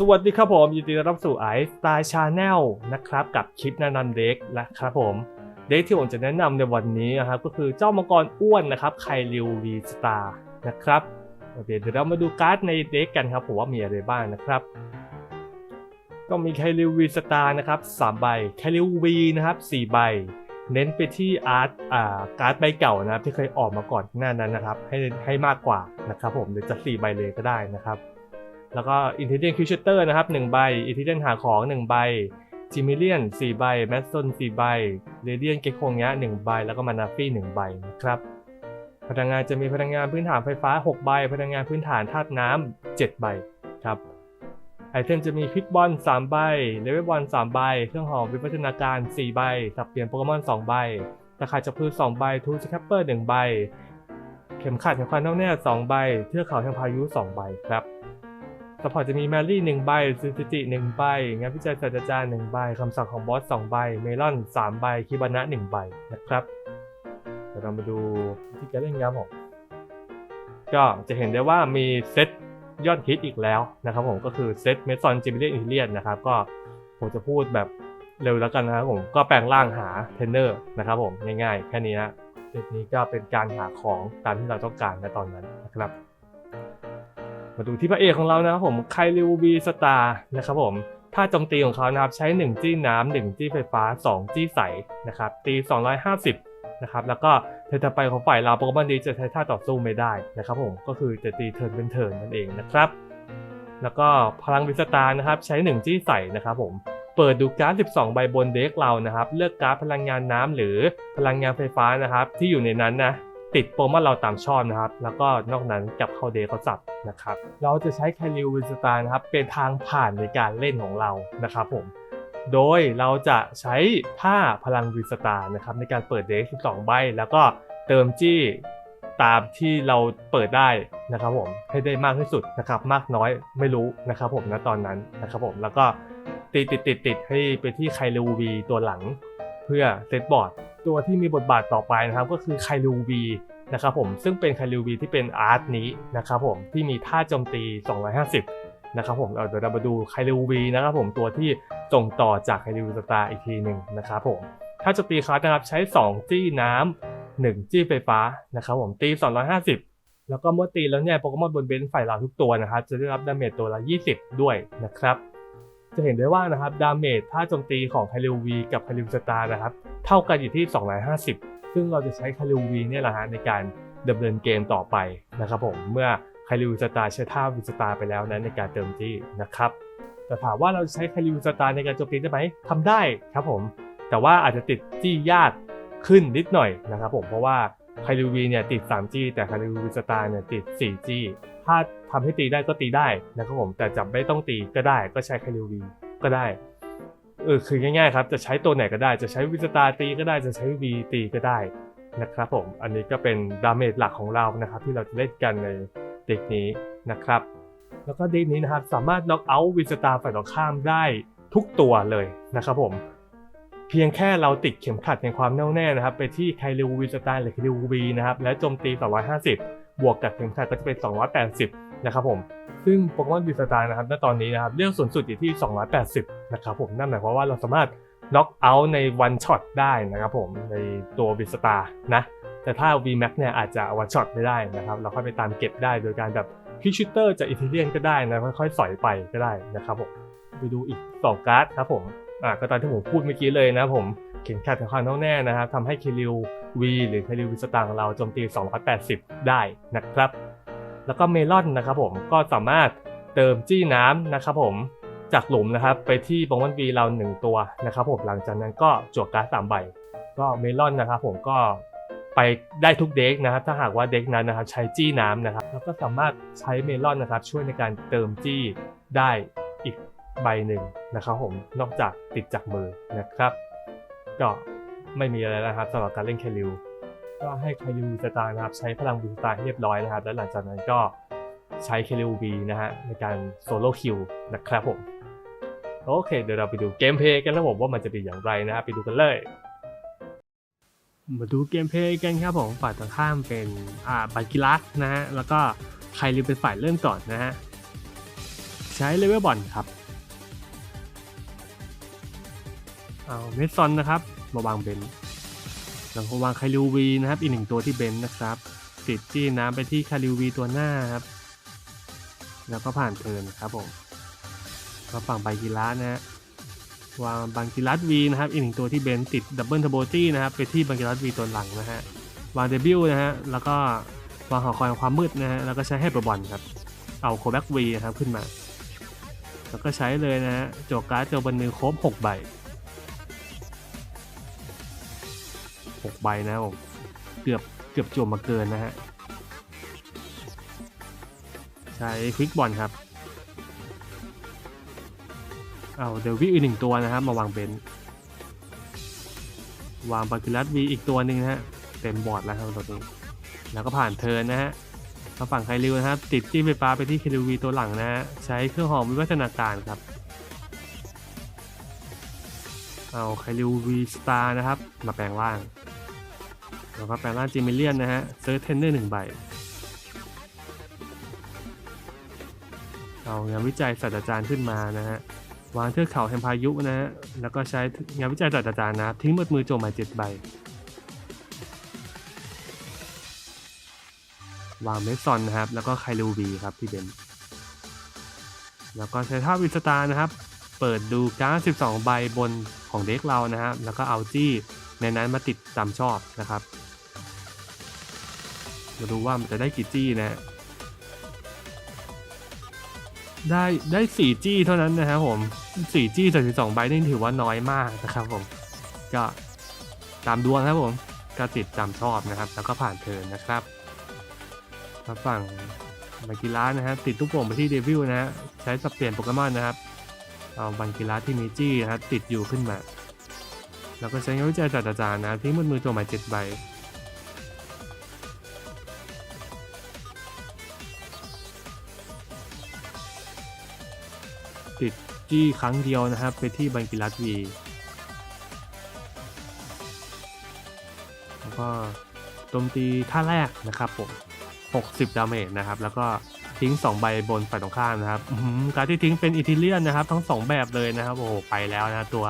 สวัสดีครับผม ยินดีต้อนรับสู่ไอสไตาร์ชาแนลนะครับ กับคลิปแนะนำเด็กนะครับผม เด็กที่ผมจะแนะนำในวันนี้นะครับก็คือเจ้ามังกรอ้วนนะครับไคลิววีสตาร์นะครับโอเคเดี๋ยวเรามาดูการ์ดในเด็กกันครับผมว่ามีอะไรบ้างนะครับ ก็มีไคลิววีสตาร์นะครับสามใบไคลิววีนะครับสี่ใบ เน้นไปที่อาร์ตอ่าการ์ดใบเก่านะครับที่เคยออกมาก่อนหน้านั้นนะครับ ให้ให้มากกว่านะครับผมหรือจะสี่ใบเลยก็ได้นะครับ แล้วก็ Intelligent c r e a t u r e นะครับ1ใบ Intelligent หาของ 1 ใบ g i m i l i o n 4ใบ m a d s o n 4ใบ Radiant เกโคงเนี้ย1ใบ แล้วก็ m a n a f i 1ใบนะครับพลังงานจะมีพลังงานพื้นฐานไฟฟ้า 6 ใบ พลังงานพื้นฐานธาตุน้ำ7ใบครับไอเทมจะมีพิกบอล3ใบเลเวลบอล3ใบ เครื่องหอมวิวัฒนาการ4ใบสับเปลี่ยนโปเกมอน2ใบตะข่ายจับพืช2ใบทูสแคปเปอร์1ใบ เข็มขัดแห่งความแน่วแน่2ใบเทือกเขาแห่งพายุ2ใบครับ สปอร์ตจะมีแมรี่หนึ่งใบซูซิจิหนึ่งใบงานวิจัยศาสตราจารย์หนึ่งใบคำสั่งของบอสสองใบ เมลอนสามใบ คิบานะหนึ่งใบนะครับ เดี๋ยวเรามาดูที่การเล่นครับผมก็จะเห็นได้ว่ามีเซตยอดฮิตอีกแล้วนะครับผมก็คือเซตเมซอนจิมิเลียนอิเลียนนะครับก็ผมจะพูดแบบเร็วแล้วกันนะครับผมก็แปลงร่างหาเทรนเนอร์นะครับผมง่ายๆ แค่นี้นะเซตนี้ก็เป็นการหาของตามที่เราต้องการในตอนนั้นนะครับ มาดูที่พระเอกของเรานะครับผมไคลิวบีสตาร์นะครับผมท่าโจมตีของเขานะครับใช้ 1 จี้น้ำ1จี้ไฟฟ้า 2 จี้ใสนะครับตี 250นะครับแล้วก็เทิร์นไปของฝ่ายเราโปเกมอนดีจะใช้ท่าต่อสู้ไม่ได้นะครับผมก็คือจะตีเทิร์นเป็นเทิร์นนั่นเองนะครับแล้วก็พลังวิสตาร์นะครับใช้ 1 จี้ใสนะครับผมเปิดดูการ์ด 12 ใบบนเด็กเรานะครับ เลือกการ์ดพลังงานน้ำหรือพลังงานไฟฟ้านะครับ ที่อยู่ในนั้นนะ ติดโปรโมทเราตามชอบนะครับ แล้วก็นอกนั้นกับเข้าเดย์เขาสับนะครับ เราจะใช้แคลิววิสตาร์นะครับ เป็นทางผ่านในการเล่นของเรานะครับผม โดยเราจะใช้ท่าพลังวิสตาร์นะครับในการเปิดเดย์12 ใบ แล้วก็เติมจี้ตามที่เราเปิดได้นะครับผมให้ได้มากที่สุดนะครับมากน้อยไม่รู้นะครับผมณตอนนั้นนะครับผมแล้วก็ติดติดติดติดให้ไปที่ไคลิววีตัวหลัง เพื่อเซตบอร์ด ตัวที่มีบทบาทต่อไปนะครับก็คือไคลูวีนะครับผมซึ่งเป็นไคลูวีที่เป็นอาร์ตนี้นะครับผมที่มีท่าโจมตี 250นะครับผมเราเดี๋ยวเรามาดูไคลูวีนะครับผมตัวที่ส่งต่อจากไคลูวีสตาร์อีกทีหนึ่งนะครับผมถ้าโจมตีคลาสนะครับใช้ 2 จี้น้ำ1จี้ไฟฟ้านะครับผมตี 250 แล้วก็เมื่อตีแล้วเนี่ยโปเกมอนบนเบนซ์ฝ่ายเราทุกตัวนะครับจะได้รับดาเมจตัวละ 20 ด้วยนะครับ จะเห็นได้ว่านะครับดาเมจท่าโจมตีของไคลิววีกับไคลิวสตาร์นะครับเท่ากันอยู่ที่ 250 ซึ่งเราจะใช้ไคลิววีเนี่ยแหละฮะในการดำเนินเกมต่อไปนะครับผมเมื่อไคลิวสตาร์ใช้ท่าวิสตาร์ไปแล้วนั้นในการเติมจี้นะครับแต่ถามว่าเราจะใช้ไคลิวสตาร์ในการโจมตีได้ไหมทำได้ครับผม แต่ว่าอาจจะติดจี้ยากขึ้นนิดหน่อยนะครับผมเพราะว่าไคลิววีเนี่ยติด 3G แต่ไคลิวสตาร์เนี่ยติด 4G ถ้าทำให้ตีได้ก็ตีได้นะครับผมแต่จะไม่ต้องตีก็ได้ก็ใช้ไคลิวีก็ได้เออคือง่ายๆครับจะใช้ตัวไหนก็ได้จะใช้วิสตาตีก็ได้จะใช้วีตีก็ได้นะครับผมอันนี้ก็เป็นดาเมจหลักของเรานะครับ ที่เราจะเล่นกันในเด็กนี้นะครับ แล้วก็เด็กนี้นะครับสามารถน็อกเอาท์วิสตาฝ่ายตรงข้ามได้ทุกตัวเลยนะครับผมเพียงแค่เราติดเข็มขัดในความแน่วแน่นะครับ ไปที่ไคลิววิสตาหรือไคลิววีนะครับ แล้วโจมตี250 บวกกับเข็มขัดก็จะเป็น 280 นะครับผม ซึ่งโปเกมอนวิสตาร์นะครับ ณ ตอนนี้นะครับ เรื่องสูงสุดอยู่ที่ 280 นะครับผม นั่นหมายความว่าเราสามารถน็อกเอาท์ในวันช็อตได้นะครับผม ในตัววิสตาร์นะ แต่ถ้า VMAX เนี่ยอาจจะวันช็อตไม่ได้นะครับ เราค่อยไปตามเก็บได้โดยการแบบคิกชูเตอร์จากอิตาเลียนก็ได้นะค่อยๆสอยไปก็ได้นะครับผม ไปดูอีก 2 การ์ดครับผม อ่าก็ตามที่ผมพูดเมื่อกี้เลยนะผม ข็มขัดของความแน่วแน่นะครับทำให้คิริววีหรือคิริววิสตางเราโจมตี 280 ได้นะครับ แล้วก็เมลอนนะครับผมก็สามารถเติมจี้น้ำนะครับผมจากหลุมนะครับไปที่บงวันวีเรา 1 ตัวนะครับผมหลังจากนั้นก็จวกการ์ดสามใบ ก็เมลอนนะครับผมก็ไปได้ทุกเด็กนะครับ ถ้าหากว่าเด็กนั้นนะครับใช้จี้น้ำนะครับ แล้วก็สามารถใช้เมลอนนะครับ ช่วยในการเติมจี้ได้อีกใบหนึ่งนะครับผมนอกจากติดจากมือนะครับ ก็ไม่มีอะไรแล้วนะครับสำหรับการเล่นแคลิวก็ให้ไคลิวสตาร์นะครับใช้พลังวิสตาร์เรียบร้อยนะครับ แล้วหลังจากนั้นก็ใช้เคลิวบีนะฮะในการโซโล่คิวนะครับผมโอเค เดี๋ยวเราไปดูเกมเพลย์กันแล้วผมว่ามันจะเป็นอย่างไรนะครับไปดูกันเลย มาดูเกมเพลย์กันครับผมฝ่ายตรงข้ามเป็นอ่าบากิลัสนะฮะแล้วก็ไคลิวเป็นฝ่ายเริ่มก่อนนะฮะใช้เลเวลบอลครับ เอาเมซอนนะครับ มาวางเบนหลังวางไคลิววีนะครับ อีกหนึ่งตัวที่เบนนะครับ ติดจี้น้ำไปที่คาริววีตัวหน้าครับ แล้วก็ผ่านเทินครับผมก็ฝั่งใบกีฬานะฮะวางบังกิรัสวีนะครับ อีกหนึ่งตัวที่เบนติดดับเบิลเทอร์โบจี้นะครับ ไปที่บังกิรัสวีตัวหลังนะฮะ วางเดบิวนะฮะ แล้วก็วางหอคอยความมืดนะฮะ แล้วก็ใช้ให้ประบอลครับ เอาโคแบ็กวีนะครับขึ้นมา แล้วก็ใช้เลยนะฮะโจกการ์ดโจบนมือครบ6ใบ 6 ใบนะครับผม เกือบเกือบจวมมาเกินนะฮะ ใช้ควิกบอลครับ เอาเดวิอีกหนึ่งตัวนะครับ มาวางเบนซ์วางบาคิลัสวีอีกตัวหนึ่งนะฮะ เต็มบอร์ดแล้วครับตัวนี้ แล้วก็ผ่านเทินนะฮะมาฝั่งไคริวนะครับ ติดจี้มไฟฟ้าไปที่เคริววีตัวหลังนะฮะ ใช้เครื่องหอมวิวัฒนาการครับ เอาไคริววีสตาร์นะครับ มาแปลงร่างแล้วก็แปลงร่างจิมิเลียนนะฮะเซิร์ชเทนเนอร์หนึ่งใบ เอางานวิจัยศาสตราจารย์ขึ้นมานะฮะวางเทือกเขาแห่งพายุนะฮะแล้วก็ใช้งานวิจัยศาสตราจารย์นะทิ้งหมดมือโจมหมาเจ็ดใบ วางเมซอนนะครับ แล้วก็ไคลูบีครับที่เบนแล้วก็ใช้ท่าวิสตาร์นะครับ เปิดดูการ์ด12 ใบบน ของเด็กเรานะครับแล้วก็เอาจี้ในนั้นมาติดตามชอบนะครับ มาดูว่ามันจะได้กี่จี้นะฮะได้ได้สี่จี้เท่านั้นนะครับผมสี่จี้จากสิบสองใบนี่ถือว่าน้อยมากนะครับผมก็ตามดวงครับผมก็ติดตามชอบนะครับ แล้วก็ผ่านเทินนะครับมาฝั่งบังกิรานะฮะติดทุกโป่งไปที่เดวิลนะฮะใช้สับเปลี่ยนโปเกมอนนะครับ เอาบังกิราที่มีจี้นะครับติดอยู่ขึ้นมา แล้วก็ใช้งานวิจัยศาสตราจารย์นะทิ้งบนมือตัวหมายเจ็ดใบติดจี้ครั้งเดียวนะครับ ไปที่บังกิรัตวีแล้วก็โจมตีท่าแรกนะครับผม 60 ดาเมจนะครับ แล้วก็ ทิ้ง 2 ใบบนฝ่ายตรงข้ามนะครับอื้อหือการที่ทิ้งเป็นอิทิเลียนนะครับ ทั้ง 2 แบบเลยนะครับโอ้โหไปแล้วนะตัว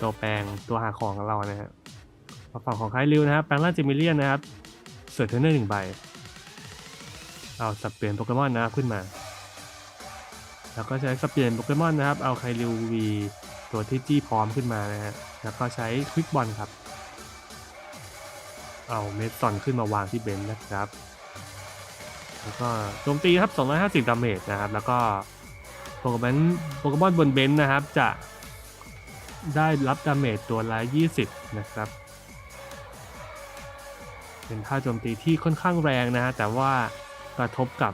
ตัวแปลงตัวหาของของเรานะฮะมาฝั่งของไคลิวนะครับแปลงร่างจิมิเลียนนะครับเสือเทรนเนอร์หนึ่งใบเอาสับเปลี่ยนโปเกมอนนะครับขึ้นมา แล้วก็ใช้สเปลี่ยนโปเกมอนนะครับ เอาไคลิววีตัวที่จี้พร้อมขึ้นมานะฮะแล้วก็ใช้ควิกบอลครับ เอาเมสซอนขึ้นมาวางที่เบนซ์นะครับ แล้วก็โจมตีครับ 250 ดาเมจนะครับ แล้วก็โปเกมอนโปเกมอนบนเบนซ์นะครับ จะได้รับดาเมจตัวละ20 นะครับ เป็นท่าโจมตีที่ค่อนข้างแรงนะฮะ แต่ว่ากระทบกับ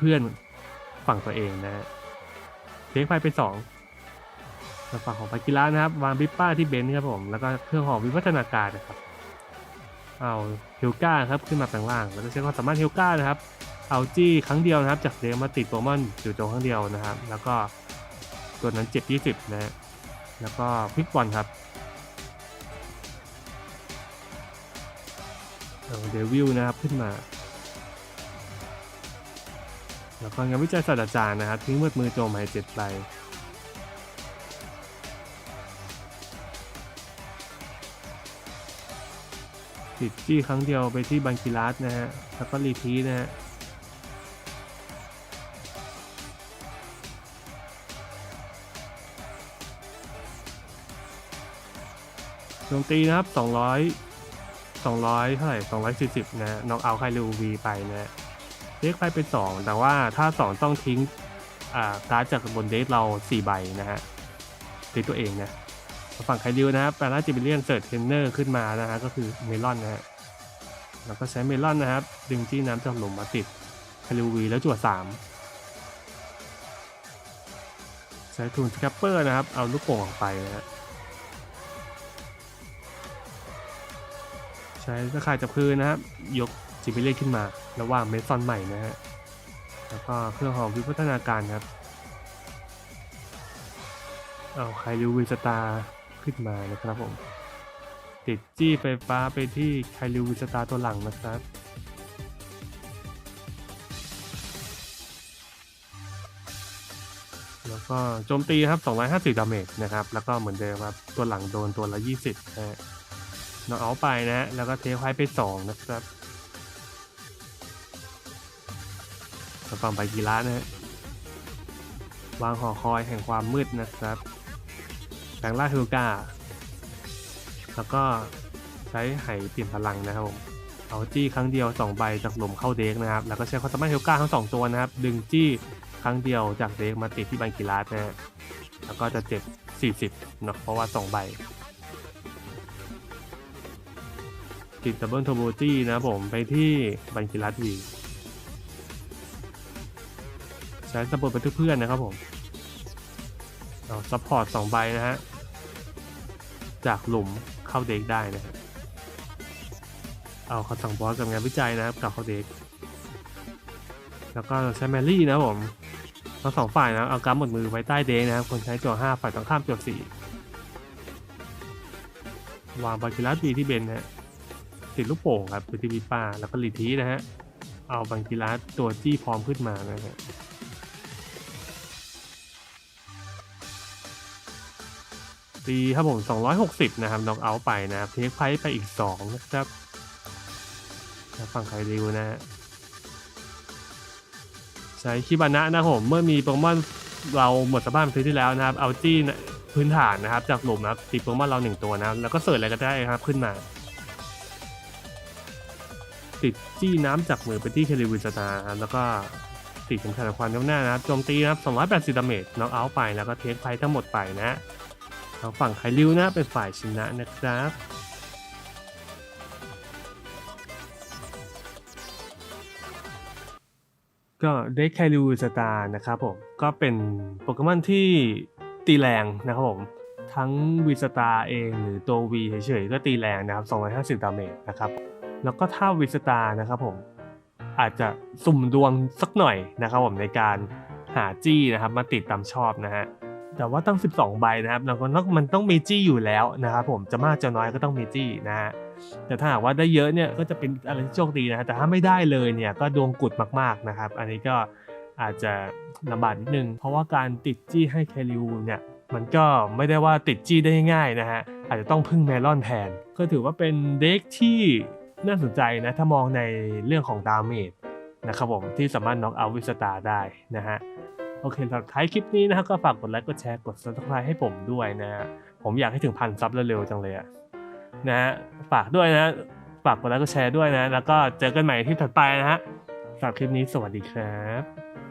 เพื่อนๆฝั่งตัวเองนะฮะเทคไฟไปสองฝั่งของปากิระนะครับ วางบิปป้าที่เบนซ์ครับผม แล้วก็เครื่องหอมวิวัฒนาการนะครับ เอาเฮลกาครับขึ้นมาแปลงร่างแล้วก็ใช้ความสามารถเฮลกานะครับเอาจี้ครั้งเดียวนะครับ จากเดมมาติดโปมอนอยู่ตรงครั้งเดียวนะครับ แล้วก็ตัวนั้นเจ็บ20นะฮะแล้วก็พลิกบอลครับเดวิลนะครับขึ้นมา แล้วก็งานวิจัยศาสตราจารย์นะครับทิ้งมืดมือโจมให้เจ็ดใบ ติดจี้ครั้งเดียวไปที่บังกิรัสนะฮะ แล้วก็รีพีนะฮะโจมตีนะครับ 200 200 เท่าไหร่ 240 นะน้องเอาไคลูวีไปนะเด็กไปเป็น 2 แต่ว่าถ้า 2 ต้องทิ้ง อ่าการ์ดจากบนเด็กเรา 4 ใบนะฮะทิ้งตัวเองนะ ฝั่งไคลิวนะครับแปลว่าจิบิเลียนเสิร์ชเทนเนอร์ขึ้นมานะฮะก็คือเมลอนนะฮะแล้วก็ใช้เมลอนนะครับ ดึงจี้น้ำจากหลุมมาติดไคลิววีแล้วจั่ว3ใช้ทูนสแคปเปอร์นะครับ เอาลูกโป่งออกไปนะฮะใช้ตะข่ายจับคืนนะครับ ยกจิบิเล่ขึ้นมาระหว่างเมซอนใหม่นะฮะแล้วก็เครื่องหอมวิวัฒนาการครับเอาไคลิววิสตาร์ ขึ้นมานะครับผม ติดจี้ไฟฟ้าไปที่ไคลิวิสตาร์ตัวหลังนะครับแล้วก็โจมตีครับ 250 ดาเมจนะครับ แล้วก็เหมือนเดิมครับ ตัวหลังโดนตัวละ 20นะฮะนอกเอาไปนะฮะ แล้วก็เทคไว้ไป 2 นะครับทางฝั่งไปกีฬานะฮะ วางหอคอยแห่งความมืดนะครับ แปลงล่างฮิลกาแล้วก็ใช้ไหเปลี่ยนพลังนะครับผมเอาจี้ครั้งเดียว 2 ใบจากหลุมเข้าเด็กนะครับ แล้วก็ใช้คอสมาฮิลกาทั้ง 2 ตัวนะครับ ดึงจี้ครั้งเดียวจากเด็กมาติดที่บังกิรัสนะฮะแล้วก็จะเจ็บ 40เนาะเพราะว่า 2 ใบติดดับเบิลโทโบจี้นะผมไปที่บังกิรัสวีใช้สปอร์ตไปเพื่อนนะครับผมเอาซัพพอร์ตสองใบนะฮะ จากหลุมเข้าเด็กได้นะฮะเอาคำสั่งบอสกับงานวิจัยนะครับกลับเข้าเด็ก แล้วก็ใช้แมรี่นะผมทั้งสองฝ่ายนะเอากำหมดมือไว้ใต้เด็กนะครับ คนใช้จั่วห้าฝ่ายต้องข้ามจั่วสี่วางบาคิลัสดีที่เบนนะฮะติดลูกโป่งครับไปที่วิป้าแล้วก็ลีทีนะฮะเอาบังกิลัสตัวจี้พร้อมขึ้นมานะฮะ ตีครับผม 260 นะครับน็อกเอาท์ไปนะครับเทคไพไปอีก 2 นะครับแล้วฝั่งไคริวนะฮะใช้คิบานะนะครับผมเมื่อมีโปเกมอนเราหมดสภาพซื้อที่แล้วนะครับ เอาจี้นะพื้นฐานนะครับ จากหลุมนะครับตีโปเกมอนเราหนึ่งตัวนะครับ แล้วก็เสิร์ชอะไรก็ได้ครับขึ้นมา ติดจี้น้ำจากมือไปที่เคลิวิสตาร์ครับแล้วก็ติดสำคัญความย่ำหน้านะครับโจมตีนะครับ280ดาเมจน็อกเอาท์ไปแล้วก็เทคไพทั้งหมดไปนะ ทางฝั่งไคริวนะเป็นฝ่ายชนะนะครับก็เด็กไคริวสตาร์นะครับผมก็เป็นโปเกมอนที่ตีแรงนะครับผมทั้งวีสตาร์เองหรือตัววีเฉยๆก็ตีแรงนะครับ 250 ดาเมจนะครับ แล้วก็ถ้าวีสตาร์นะครับผมอาจจะสุ่มดวงสักหน่อยนะครับผมในการหาจี้นะครับมาติดตามชอบนะฮะ แต่ว่าตั้ง 12 ใบนะครับแล้วก็ต้องมันต้องมีจี้อยู่แล้วนะครับผมจะมากจะน้อยก็ต้องมีจี้นะฮะแต่ถ้าหากว่าได้เยอะเนี่ยก็จะเป็นอะไรที่โชคดีนะ แต่ถ้าไม่ได้เลยเนี่ยก็ดวงกุดมากๆนะครับ อันนี้ก็อาจจะลำบากนิดนึง เพราะว่าการติดจี้ให้แคริวเนี่ยมันก็ไม่ได้ว่าติดจี้ได้ง่ายนะฮะอาจจะต้องพึ่งเมลอนแทน ก็ถือว่าเป็นเด็กที่น่าสนใจนะถ้ามองในเรื่องของดาเมจนะครับผมที่สามารถน็อกเอาวิสตาได้นะฮะ โอเคสำหรับท้ายคลิปนี้นะครับก็ฝากกดไลค์กดแชร์กด subscribe ให้ผมด้วยนะฮะผมอยากให้ถึงพันซับเร็วๆจังเลยอะนะฮะฝากด้วยนะฝากกดไลค์กดแชร์ด้วยนะ แล้วก็เจอกันใหม่ที่ถัดไปนะฮะสำหรับคลิปนี้สวัสดีครับ